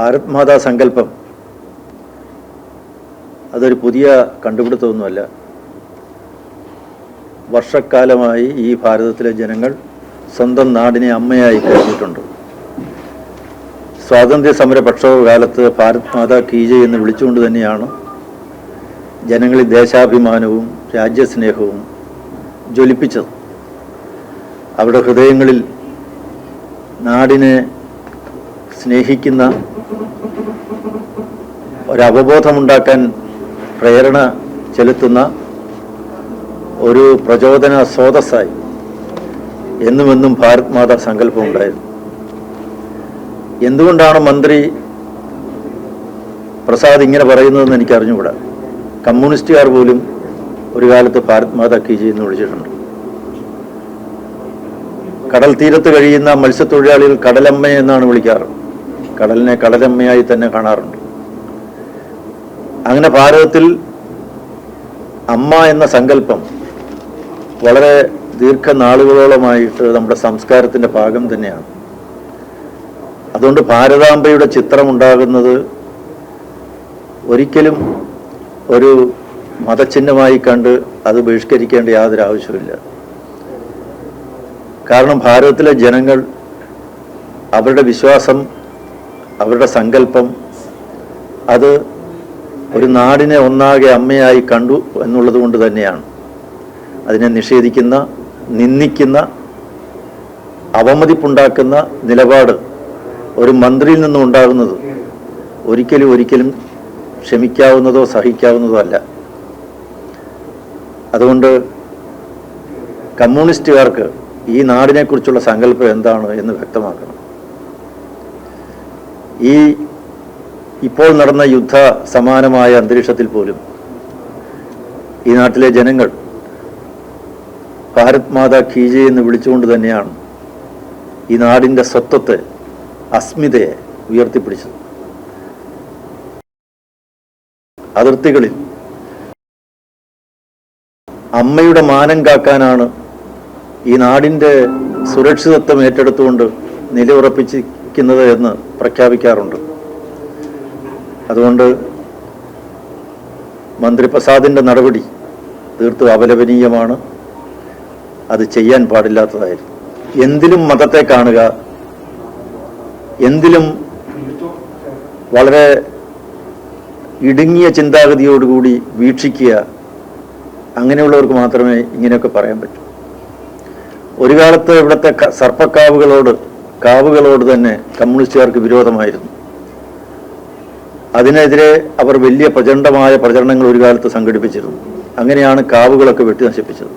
ഭാരത് മാതാ സങ്കല്പം. അതൊരു പുതിയ കണ്ടുപിടുത്തമൊന്നുമല്ല. വർഷക്കാലമായി ഈ ഭാരതത്തിലെ ജനങ്ങൾ സ്വന്തം നാടിനെ അമ്മയായി കരുതിയിട്ടുണ്ട്. സ്വാതന്ത്ര്യ സമര പ്രക്ഷോഭ കാലത്ത് ഭാരത് മാതാ കീജ എന്ന് വിളിച്ചുകൊണ്ട് തന്നെയാണ് ജനങ്ങളിൽ ദേശാഭിമാനവും രാജ്യസ്നേഹവും ജ്വലിപ്പിച്ചത്. അവരുടെ ഹൃദയങ്ങളിൽ നാടിനെ സ്നേഹിക്കുന്ന ഒരവബോധമുണ്ടാക്കാൻ പ്രേരണ ചെലുത്തുന്ന ഒരു പ്രചോദന സ്രോതസ്സായി എന്നുമെന്നും ഭാരത് മാതാ സങ്കല്പമുണ്ടായിരുന്നു. എന്തുകൊണ്ടാണ് മന്ത്രി പ്രസാദ് ഇങ്ങനെ പറയുന്നതെന്ന് എനിക്ക് അറിഞ്ഞുകൂടാ കമ്മ്യൂണിസ്റ്റുകാർ പോലും ഒരു കാലത്ത് ഭാരത് മാതാ കീ എന്ന് വിളിച്ചിട്ടുണ്ട്. കടൽ തീരത്ത് കഴിയുന്ന മത്സ്യത്തൊഴിലാളികൾ കടലമ്മ എന്നാണ് വിളിക്കാറ്. കടലിനെ കടലമ്മയായി തന്നെ കാണാറുണ്ട്. അങ്ങനെ ഭാരതത്തിൽ അമ്മ എന്ന സങ്കല്പം വളരെ ദീർഘനാളുകളോളമായിട്ട് നമ്മുടെ സംസ്കാരത്തിന്റെ ഭാഗം തന്നെയാണ്. അതുകൊണ്ട് ഭാരതാംബയുടെ ചിത്രം ഉണ്ടാകുന്നത് ഒരിക്കലും ഒരു മതചിഹ്നമായി കണ്ട് അത് ബഹിഷ്കരിക്കേണ്ട യാതൊരു ആവശ്യമില്ല കാരണം ഭാരതത്തിലെ ജനങ്ങൾ അവരുടെ വിശ്വാസം അവരുടെ സങ്കല്പം അത് ഒരു നാടിനെ ഒന്നാകെ അമ്മയായി കണ്ടു എന്നുള്ളത് കൊണ്ട് തന്നെയാണ്. അതിനെ നിഷേധിക്കുന്ന നിന്ദിക്കുന്ന അവമതിപ്പുണ്ടാക്കുന്ന നിലപാട് ഒരു മന്ത്രിയിൽ നിന്നും ഉണ്ടാകുന്നത് ഒരിക്കലും ഒരിക്കലും ക്ഷമിക്കാവുന്നതോ സഹിക്കാവുന്നതോ അല്ല. അതുകൊണ്ട് കമ്മ്യൂണിസ്റ്റുകാർക്ക് ഈ നാടിനെക്കുറിച്ചുള്ള സങ്കല്പം എന്താണ് എന്ന് വ്യക്തമാക്കണം. ഈ ഇപ്പോൾ നടന്ന യുദ്ധ സമാനമായ അന്തരീക്ഷത്തിൽ പോലും ഈ നാട്ടിലെ ജനങ്ങൾ ഭാരത് മാതാ കീജെ എന്ന് വിളിച്ചുകൊണ്ട് തന്നെയാണ് ഈ നാടിന്റെ സ്വത്വത്തെ അസ്മിതയെ ഉയർത്തിപ്പിടിച്ചത്. അതിർത്തികളിൽ അമ്മയുടെ മാനം കാക്കാനാണ് ഈ നാടിന്റെ സുരക്ഷിതത്വം ഏറ്റെടുത്തുകൊണ്ട് നിലയുറപ്പിച്ചിരിക്കുന്നത് എന്ന് പ്രഖ്യാപിക്കാറുണ്ട്. അതുകൊണ്ട് മന്ത്രി പ്രസാദിന്റെ നടപടി തീർത്തും അപലപനീയമാണ്. അത് ചെയ്യാൻ പാടില്ലാത്തതായിരുന്നു. എന്തിലും മതത്തെ കാണുക എന്തിലും വളരെ ഇടുങ്ങിയ ചിന്താഗതിയോടുകൂടി വീക്ഷിക്കുക അങ്ങനെയുള്ളവർക്ക് മാത്രമേ ഇങ്ങനെയൊക്കെ പറയാൻ പറ്റൂ. ഒരു കാലത്ത് ഇവിടുത്തെ സർപ്പക്കാവുകളോട് കാവുകളോട് തന്നെ കമ്മ്യൂണിസ്റ്റുകാർക്ക് വിരോധമായിരുന്നു. അതിനെതിരെ അവർ വലിയ പ്രചണ്ഡമായ പ്രചരണങ്ങൾ ഒരു കാലത്ത് സംഘടിപ്പിച്ചിരുന്നു. അങ്ങനെയാണ് കാവുകളൊക്കെ വെട്ടി നശിപ്പിച്ചത്.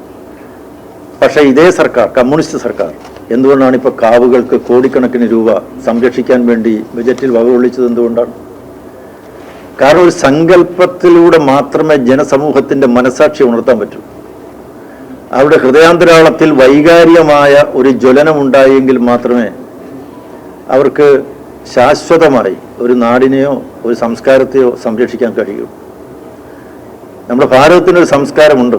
പക്ഷേ ഇതേ സർക്കാർ കമ്മ്യൂണിസ്റ്റ് സർക്കാർ എന്തുകൊണ്ടാണ് ഇപ്പോൾ കാവുകൾക്ക് കോടിക്കണക്കിന് രൂപ സംരക്ഷിക്കാൻ വേണ്ടി ബജറ്റിൽ വകകൊള്ളിച്ചത് എന്തുകൊണ്ടാണ്? കാരണം ഒരു സങ്കല്പത്തിലൂടെ മാത്രമേ ജനസമൂഹത്തിന്റെ മനസാക്ഷി ഉണർത്താൻ പറ്റൂ. അവരുടെ ഹൃദയാന്തരാളത്തിൽ വൈകാരികമായ ഒരു ജ്വലനമുണ്ടായെങ്കിൽ മാത്രമേ അവർക്ക് ശാശ്വതമായി ഒരു നാടിനെയോ ഒരു സംസ്കാരത്തെയോ സംരക്ഷിക്കാൻ കഴിയൂ. നമ്മുടെ ഭാരതത്തിനൊരു സംസ്കാരമുണ്ട്.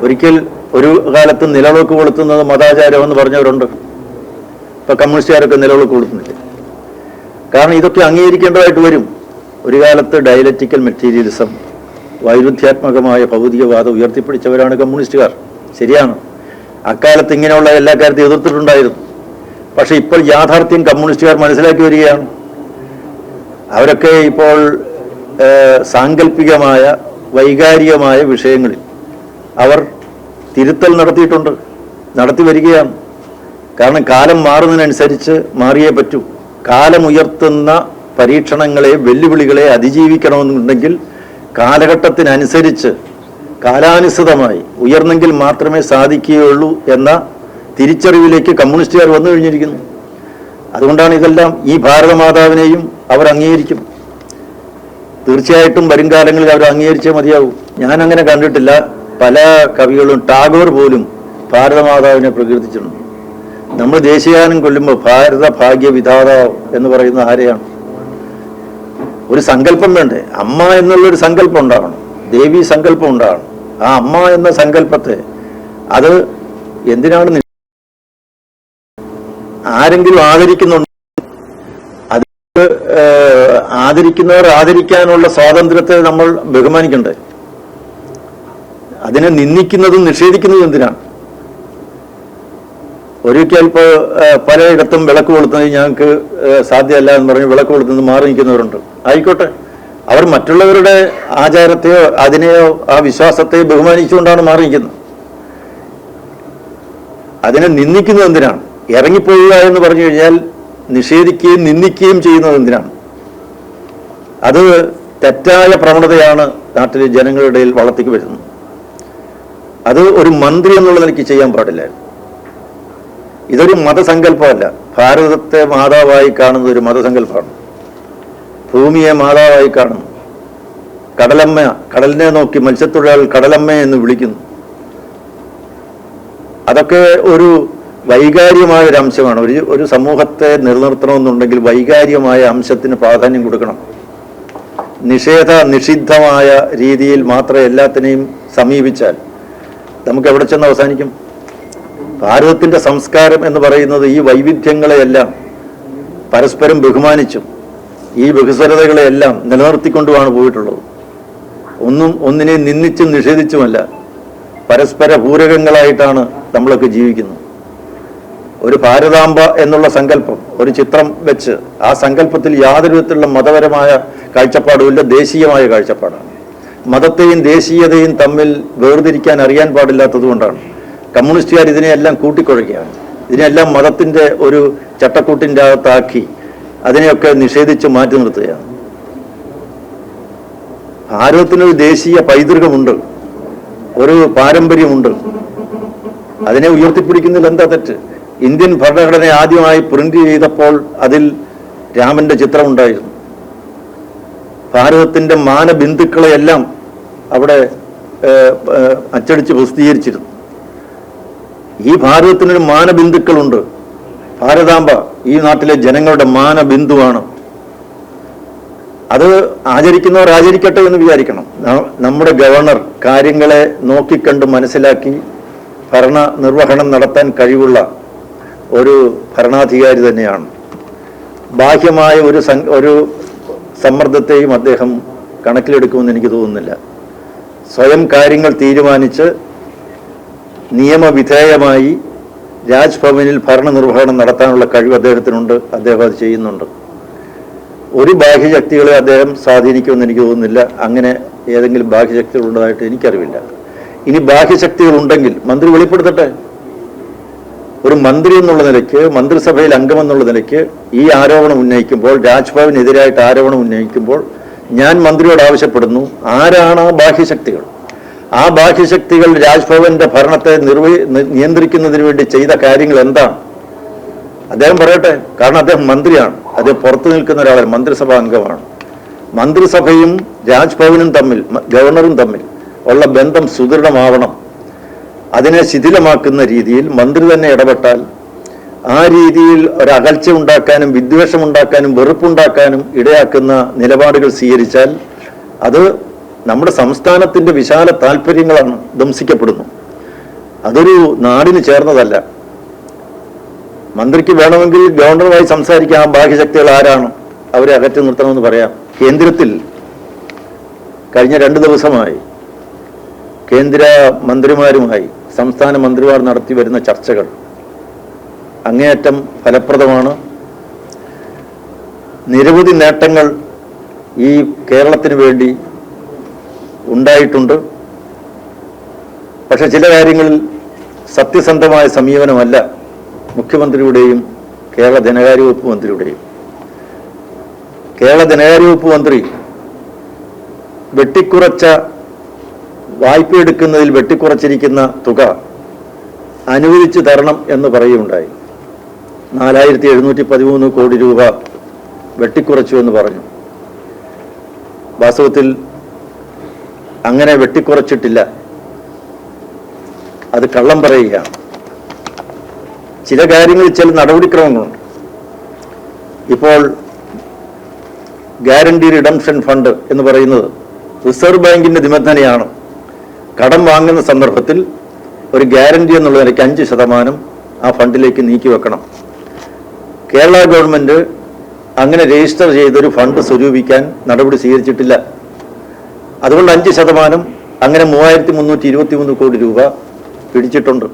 ഒരിക്കൽ ഒരു കാലത്ത് നിലവിളക്ക് കൊളുത്തുന്നത് മതാചാരം എന്ന് പറഞ്ഞവരുണ്ട്. ഇപ്പൊ കമ്മ്യൂണിസ്റ്റുകാരൊക്കെ നിലവിളക്ക് കൊളുത്തുന്നില്ല? കാരണം ഇതൊക്കെ അംഗീകരിക്കേണ്ടതായിട്ട് വരും. ഒരു കാലത്ത് ഡയലറ്റിക്കൽ മെറ്റീരിയലിസം വൈരുദ്ധ്യാത്മകമായ ഭൗതികവാദം ഉയർത്തിപ്പിടിച്ചവരാണ് കമ്മ്യൂണിസ്റ്റുകാർ. ശരിയാണ്. അക്കാലത്ത് ഇങ്ങനെയുള്ള എല്ലാ കാര്യത്തെയും എതിർത്തിട്ടുണ്ടായിരുന്നു. പക്ഷെ ഇപ്പോൾ യാഥാർത്ഥ്യം കമ്മ്യൂണിസ്റ്റുകാർ മനസ്സിലാക്കി വരികയാണ്. അവരൊക്കെ ഇപ്പോൾ സാങ്കല്പികമായ വൈകാരികമായ വിഷയങ്ങളിൽ അവർ തിരുത്തൽ നടത്തിയിട്ടുണ്ട് നടത്തി വരികയാണ്. കാരണം കാലം മാറുന്നതിനനുസരിച്ച് മാറിയേ പറ്റൂ. കാലം ഉയർത്തുന്ന പരീക്ഷണങ്ങളെ വെല്ലുവിളികളെ അതിജീവിക്കണമെന്നുണ്ടെങ്കിൽ കാലഘട്ടത്തിനനുസരിച്ച് കാലാനുസൃതമായി ഉയർന്നെങ്കിൽ മാത്രമേ സാധിക്കുകയുള്ളൂ എന്ന തിരിച്ചറിവിലേക്ക് കമ്മ്യൂണിസ്റ്റുകാർ വന്നു കഴിഞ്ഞിരിക്കുന്നു. അതുകൊണ്ടാണ് ഇതെല്ലാം ഈ ഭാരതമാതാവിനെയും അവർ അംഗീകരിക്കും. തീർച്ചയായിട്ടും വരും കാലങ്ങളിൽ അവർ അംഗീകരിച്ചേ മതിയാവും. ഞാൻ അങ്ങനെ കണ്ടിട്ടില്ല. പല കവികളും ടാഗോർ പോലും ഭാരതമാതാവിനെ പ്രകീർത്തിച്ചിട്ടുണ്ട്. നമ്മൾ ദേശീയഗാനം കൊല്ലുമ്പോൾ ഭാരത ഭാഗ്യ വിധാതാവ് എന്ന് പറയുന്ന ആരെയാണ്? ഒരു സങ്കല്പം വേണ്ടേ? അമ്മ എന്നുള്ളൊരു സങ്കല്പം ഉണ്ടാകണം ദേവി സങ്കല്പം ഉണ്ടാവണം. ആ അമ്മ എന്ന സങ്കല്പത്തെ അത് എന്തിനാണ് ആരെങ്കിലും ആദരിക്കുന്നുണ്ട് അത് ആദരിക്കുന്നവർ ആദരിക്കാനുള്ള സ്വാതന്ത്ര്യത്തെ നമ്മൾ ബഹുമാനിക്കണ്ടേ? അതിനെ നിന്ദിക്കുന്നതും നിഷേധിക്കുന്നതും എന്തിനാണ്? ഒരിക്കൽ ഇപ്പോൾ പലയിടത്തും വിളക്ക് കൊളുത്തുന്നത് ഞങ്ങൾക്ക് സാധ്യമല്ല എന്ന് പറഞ്ഞ് വിളക്ക് കൊളുത്തുന്നത് മാറി നിൽക്കുന്നവരുണ്ട്. ആയിക്കോട്ടെ. അവർ മറ്റുള്ളവരുടെ ആചാരത്തെയോ അതിനെയോ ആ വിശ്വാസത്തെയോ ബഹുമാനിച്ചുകൊണ്ടാണ് മാറി നിൽക്കുന്നത്. അതിനെ നിന്ദിക്കുന്നത് എന്തിനാണ്? ഇറങ്ങിപ്പോവുക എന്ന് പറഞ്ഞു കഴിഞ്ഞാൽ നിഷേധിക്കുകയും നിന്ദിക്കുകയും ചെയ്യുന്നത് എന്തിനാണ്? അത് തെറ്റായ പ്രവണതയാണ് നാട്ടിലെ ജനങ്ങളുടെ ഇടയിൽ വളർത്തിക്ക് വരുന്നത്. അത് ഒരു മന്ത്രി എന്നുള്ള നിലയ്ക്ക് ചെയ്യാൻ പാടില്ല. ഇതൊരു മതസങ്കല്പമല്ല. ഭാരതത്തെ മാതാവായി കാണുന്ന ഒരു മതസങ്കല്പമാണ്. ഭൂമിയെ മാതാവായി കാണുന്നു. കടലമ്മ കടലിനെ നോക്കി മത്സ്യത്തൊഴിലാളികൾ കടലമ്മ എന്ന് വിളിക്കുന്നു. അതൊക്കെ ഒരു വൈകാരികമായ ഒരു അംശമാണ്. ഒരു ഒരു സമൂഹത്തെ നിലനിർത്തണമെന്നുണ്ടെങ്കിൽ വൈകാരികമായ അംശത്തിന് പ്രാധാന്യം കൊടുക്കണം. നിഷേധ നിഷിദ്ധമായ രീതിയിൽ മാത്രം എല്ലാത്തിനെയും സമീപിച്ചാൽ നമുക്ക് എവിടെ ചെന്ന് അവസാനിക്കും? ഭാരതത്തിന്റെ സംസ്കാരം എന്ന് പറയുന്നത് ഈ വൈവിധ്യങ്ങളെയെല്ലാം പരസ്പരം ബഹുമാനിച്ചും ഈ ബഹുസ്വരതകളെയെല്ലാം നിലനിർത്തിക്കൊണ്ടുമാണ് പോയിട്ടുള്ളത്. ഒന്നും ഒന്നിനെ നിന്ദിച്ചും നിഷേധിച്ചുമല്ല പരസ്പര പൂരകങ്ങളായിട്ടാണ് നമ്മളൊക്കെ ജീവിക്കുന്നത്. ഒരു ഭാരതാംബ എന്നുള്ള സങ്കല്പം ഒരു ചിത്രം വെച്ച് ആ സങ്കല്പത്തിൽ യാതൊരു വിധത്തിലുള്ള മതപരമായ കാഴ്ചപ്പാടുമില്ല ദേശീയമായ കാഴ്ചപ്പാടാണ്. മതത്തെയും ദേശീയതയും തമ്മിൽ വേർതിരിക്കാൻ അറിയാൻ പാടില്ലാത്തത് കൊണ്ടാണ്. കമ്മ്യൂണിസ്റ്റുകാർ ഇതിനെയെല്ലാം കൂട്ടിക്കുഴയ്ക്കുകയാണ്. ഇതിനെല്ലാം മതത്തിന്റെ ഒരു ചട്ടക്കൂട്ടിന്റെ അകത്താക്കി അതിനെയൊക്കെ നിഷേധിച്ച് മാറ്റി നിർത്തുകയാണ്. ഭാരതത്തിനൊരു ദേശീയ പൈതൃകമുണ്ട് ഒരു പാരമ്പര്യമുണ്ട്. അതിനെ ഉയർത്തിപ്പിടിക്കുന്നതിൽ എന്താ തെറ്റ്? ഇന്ത്യൻ ഭരണഘടന ആദ്യമായി പ്രിന്റ് ചെയ്തപ്പോൾ അതിൽ രാമന്റെ ചിത്രമുണ്ടായിരുന്നു. ഭാരതത്തിന്റെ മാനബിന്ദുക്കളെയെല്ലാം അവിടെ അച്ചടിച്ച് പ്രസിദ്ധീകരിച്ചിരുന്നു. ഈ ഭാരതത്തിനൊരു മാനബിന്ദുക്കളുണ്ട്. ഭാരതാംബ ഈ നാട്ടിലെ ജനങ്ങളുടെ മാനബിന്ദുവാണ്. അത് ആചരിക്കുന്നവർ ആചരിക്കട്ടെ എന്ന് വിചാരിക്കണം. നമ്മുടെ ഗവർണർ കാര്യങ്ങളെ നോക്കിക്കണ്ട് മനസ്സിലാക്കി ഭരണ നിർവഹണം നടത്താൻ കഴിവുള്ള ഒരു ഭരണാധികാരി തന്നെയാണ്. ബാഹ്യമായ ഒരു ഒരു സമ്മർദ്ദത്തെയും അദ്ദേഹം കണക്കിലെടുക്കുമെന്ന് എനിക്ക് തോന്നുന്നില്ല. സ്വയം കാര്യങ്ങൾ തീരുമാനിച്ച് നിയമവിധേയമായി രാജ്ഭവനിൽ ഭരണനിർവഹണം നടത്താനുള്ള കഴിവ് അദ്ദേഹത്തിനുണ്ട്. അദ്ദേഹം അത് ചെയ്യുന്നുണ്ട്. ഒരു ബാഹ്യശക്തികളെ അദ്ദേഹം സ്വാധീനിക്കുമെന്ന് എനിക്ക് തോന്നുന്നില്ല. അങ്ങനെ ഏതെങ്കിലും ബാഹ്യശക്തികൾ ഉണ്ടതായിട്ട് എനിക്കറിവില്ല. ഇനി ബാഹ്യശക്തികൾ ഉണ്ടെങ്കിൽ മന്ത്രി വെളിപ്പെടുത്തട്ടെ? ഒരു മന്ത്രി എന്നുള്ള നിലയ്ക്ക് മന്ത്രിസഭയിൽ അംഗമെന്നുള്ള നിലയ്ക്ക് ഈ ആരോപണം ഉന്നയിക്കുമ്പോൾ രാജ്ഭവനെതിരായിട്ട് ആരോപണം ഉന്നയിക്കുമ്പോൾ ഞാൻ മന്ത്രിയോട് ആവശ്യപ്പെടുന്നു ആരാണ് ആ ബാഹ്യശക്തികൾ? ആ ബാഹ്യശക്തികൾ രാജ്ഭവന്റെ ഭരണത്തെ നിർവഹി നിയന്ത്രിക്കുന്നതിന് വേണ്ടി ചെയ്ത കാര്യങ്ങൾ എന്താണ്? അദ്ദേഹം പറയട്ടെ കാരണം അദ്ദേഹം മന്ത്രിയാണ്. അദ്ദേഹം പുറത്തു നിൽക്കുന്ന ഒരാളാണ് മന്ത്രിസഭാ അംഗമാണ്. മന്ത്രിസഭയും രാജ്ഭവനും തമ്മിൽ ഗവർണറും തമ്മിൽ ഉള്ള ബന്ധം സുദൃഢമാവണം. അതിനെ ശിഥിലമാക്കുന്ന രീതിയിൽ മന്ത്രി തന്നെ ഇടപെട്ടാൽ ആ രീതിയിൽ ഒരകൽച്ച ഉണ്ടാക്കാനും വിദ്വേഷം ഉണ്ടാക്കാനും വെറുപ്പുണ്ടാക്കാനും ഇടയാക്കുന്ന നിലപാടുകൾ സ്വീകരിച്ചാൽ അത് നമ്മുടെ സംസ്ഥാനത്തിന്റെ വിശാല താല്പര്യങ്ങളാണ് ധംസിക്കപ്പെടുന്നു അതൊരു നാടിന് ചേർന്നതല്ല. മന്ത്രിക്ക് വേണമെങ്കിൽ ഗവർണറുമായി സംസാരിക്കാം ബാഹ്യശക്തികൾ ആരാണ് അവരെ അകറ്റി നിർത്തണമെന്ന് പറയാം. കേന്ദ്രത്തിൽ കഴിഞ്ഞ രണ്ട് ദിവസമായി കേന്ദ്ര മന്ത്രിമാരുമായി സംസ്ഥാന മന്ത്രിമാർ നടത്തി വരുന്ന ചർച്ചകൾ അങ്ങേയറ്റം ഫലപ്രദമാണ്. നിരവധി നേട്ടങ്ങൾ ഈ കേരളത്തിന് വേണ്ടി ഉണ്ടായിട്ടുണ്ട്. പക്ഷെ ചില കാര്യങ്ങളിൽ സത്യസന്ധമായ സമീപനമല്ല മുഖ്യമന്ത്രിയുടെയും കേരള ധനകാര്യ വകുപ്പ് മന്ത്രിയുടെയും. കേരള ധനകാര്യ വകുപ്പ് മന്ത്രി വെട്ടിക്കുറച്ച വായ്പ എടുക്കുന്നതിൽ വെട്ടിക്കുറച്ചിരിക്കുന്ന തുക അനുവദിച്ചു തരണം എന്ന് പറയുകയുണ്ടായി. നാലായിരത്തി എഴുന്നൂറ്റി പതിമൂന്ന് കോടി രൂപ വെട്ടിക്കുറച്ചു എന്ന് പറഞ്ഞു. വാസ്തവത്തിൽ അങ്ങനെ വെട്ടിക്കുറച്ചിട്ടില്ല. അത് കള്ളം പറയുകയാണ്. ചില കാര്യങ്ങളിൽ ചില നടപടിക്രമങ്ങളുണ്ട്. ഇപ്പോൾ ഗ്യാരണ്ടി റിഡംഷൻ ഫണ്ട് എന്ന് പറയുന്നത് റിസർവ് ബാങ്കിന്റെ നിബന്ധനയാണ്. കടം വാങ്ങുന്ന സന്ദർഭത്തിൽ ഒരു ഗ്യാരണ്ടി എന്നുള്ള നിലയ്ക്ക് അഞ്ച് ശതമാനം ആ ഫണ്ടിലേക്ക് നീക്കി വെക്കണം. കേരള ഗവൺമെന്റ് അങ്ങനെ രജിസ്റ്റർ ചെയ്തൊരു ഫണ്ട് സ്വരൂപിക്കാൻ നടപടി സ്വീകരിച്ചിട്ടില്ല. അതുകൊണ്ട് അഞ്ച് ശതമാനം അങ്ങനെ മൂവായിരത്തി മുന്നൂറ്റി ഇരുപത്തി മൂന്ന് കോടി രൂപ പിടിച്ചിട്ടുണ്ട്.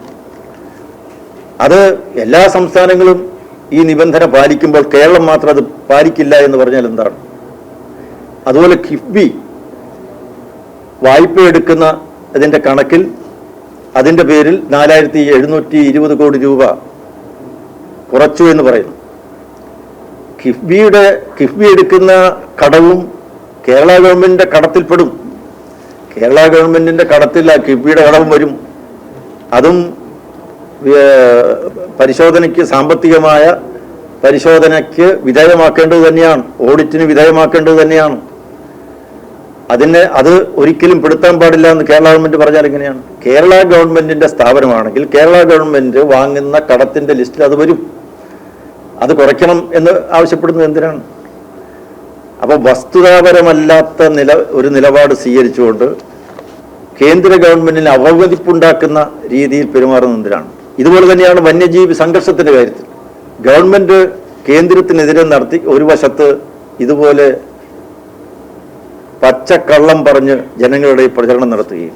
അത് എല്ലാ സംസ്ഥാനങ്ങളും ഈ നിബന്ധന പാലിക്കുമ്പോൾ കേരളം മാത്രം അത് പാലിക്കില്ല എന്ന് പറഞ്ഞാൽ എന്താണ്? അതുപോലെ കിഫ്ബി വായ്പ എടുക്കുന്ന അതിന്റെ കണക്കിൽ അതിന്റെ പേരിൽ നാലായിരത്തി എഴുന്നൂറ്റി ഇരുപത് കോടി രൂപ കുറച്ചു എന്ന് പറയുന്നു. കിഫ്ബിയുടെ കിഫ്ബി എടുക്കുന്ന കടവും കേരള ഗവൺമെന്റിന്റെ കടത്തിൽപ്പെടും. കേരള ഗവൺമെന്റിന്റെ കടത്തിൽ ആ കിഫ്ബിയുടെ കടവും വരും. അതും പരിശോധനയ്ക്ക് സാമ്പത്തികമായ പരിശോധനയ്ക്ക് വിധേയമാക്കേണ്ടത് തന്നെയാണ്. ഓഡിറ്റിന് വിധേയമാക്കേണ്ടത് തന്നെയാണ്. അതിനെ അത് ഒരിക്കലും പെടുത്താൻ പാടില്ല എന്ന് കേരള ഗവൺമെന്റ് പറഞ്ഞാൽ എങ്ങനെയാണ്? കേരള ഗവൺമെന്റിന്റെ സ്ഥാപനമാണെങ്കിൽ കേരള ഗവൺമെന്റ് വാങ്ങുന്ന കടത്തിന്റെ ലിസ്റ്റിൽ അത് വരും. അത് കുറയ്ക്കണം എന്ന് ആവശ്യപ്പെടുന്നത് എന്തിനാണ്? അപ്പോൾ വസ്തുതാപരമല്ലാത്ത നില ഒരു നിലപാട് സ്വീകരിച്ചുകൊണ്ട് കേന്ദ്ര ഗവൺമെന്റിന് അവഗതിപ്പുണ്ടാക്കുന്ന രീതിയിൽ പെരുമാറുന്ന എന്തിനാണ്? ഇതുപോലെ തന്നെയാണ് വന്യജീവി സംഘർഷത്തിന്റെ കാര്യത്തിൽ. ഗവൺമെന്റ് കേന്ദ്രത്തിനെതിരെ നടത്തി ഒരു വശത്ത് ഇതുപോലെ പച്ചക്കള്ളം പറഞ്ഞ് ജനങ്ങളുടെ പ്രചരണം നടത്തുകയും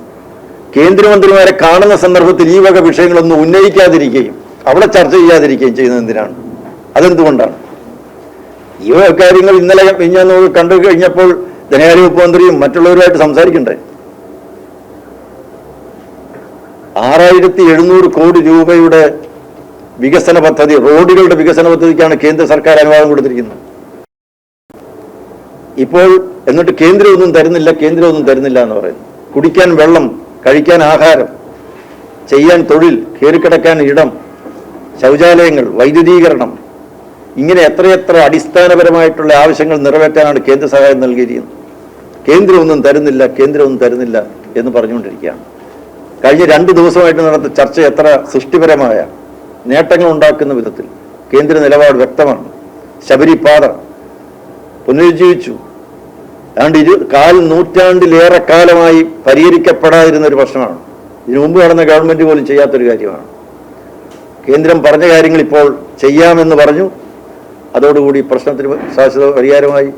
കേന്ദ്രമന്ത്രിമാരെ കാണുന്ന സന്ദർഭത്തിൽ ഈ വക വിഷയങ്ങളൊന്നും ഉന്നയിക്കാതിരിക്കുകയും അവിടെ ചർച്ച ചെയ്യാതിരിക്കുകയും ചെയ്യുന്നത് എന്തിനാണ്? അതെന്തുകൊണ്ടാണ്? ഈ കാര്യങ്ങൾ ഇന്നലെ ഞാൻ കണ്ടു കഴിഞ്ഞപ്പോൾ ധനകാര്യ വകുപ്പ് മന്ത്രിയും മറ്റുള്ളവരുമായിട്ട് സംസാരിക്കണ്ടേ? ആറായിരത്തി എഴുന്നൂറ് കോടി രൂപയുടെ വികസന പദ്ധതി റോഡുകളുടെ വികസന പദ്ധതിക്കാണ് കേന്ദ്ര സർക്കാർ അനുവാദം കൊടുത്തിരിക്കുന്നത്. ഇപ്പോൾ എന്നിട്ട് കേന്ദ്രം ഒന്നും തരുന്നില്ല കേന്ദ്രം ഒന്നും തരുന്നില്ല എന്ന് പറയുന്നു. കുടിക്കാൻ വെള്ളം കഴിക്കാൻ ആഹാരം ചെയ്യാൻ തൊഴിൽ കയറിക്കിടക്കാൻ ഇടം ശൗചാലയങ്ങൾ വൈദ്യുതീകരണം ഇങ്ങനെ എത്രയെത്ര അടിസ്ഥാനപരമായിട്ടുള്ള ആവശ്യങ്ങൾ നിറവേറ്റാനാണ് കേന്ദ്ര സഹായം നൽകിയിരിക്കുന്നത്. കേന്ദ്രമൊന്നും തരുന്നില്ല കേന്ദ്രമൊന്നും തരുന്നില്ല എന്ന് പറഞ്ഞുകൊണ്ടിരിക്കുകയാണ്. കഴിഞ്ഞ രണ്ട് ദിവസമായിട്ട് നടന്ന ചർച്ച എത്ര സൃഷ്ടിപരമായ നേട്ടങ്ങൾ ഉണ്ടാക്കുന്ന വിധത്തിൽ കേന്ദ്ര നിലപാട് വ്യക്തമാണ്. ശബരിപാത പുനരുജ്ജീവിച്ചു. അതുകൊണ്ട് ഇരു കാൽ നൂറ്റാണ്ടിലേറെ കാലമായി പരിഹരിക്കപ്പെടാതിരുന്ന ഒരു പ്രശ്നമാണ്. ഇതിനു മുമ്പ് നടന്ന ഗവൺമെന്റ് പോലും ചെയ്യാത്തൊരു കാര്യമാണ്. കേന്ദ്രം പറഞ്ഞ കാര്യങ്ങൾ ഇപ്പോൾ ചെയ്യാമെന്ന് പറഞ്ഞു. അതോടുകൂടി പ്രശ്നത്തിന് ശാശ്വത പരിഹാരമായി.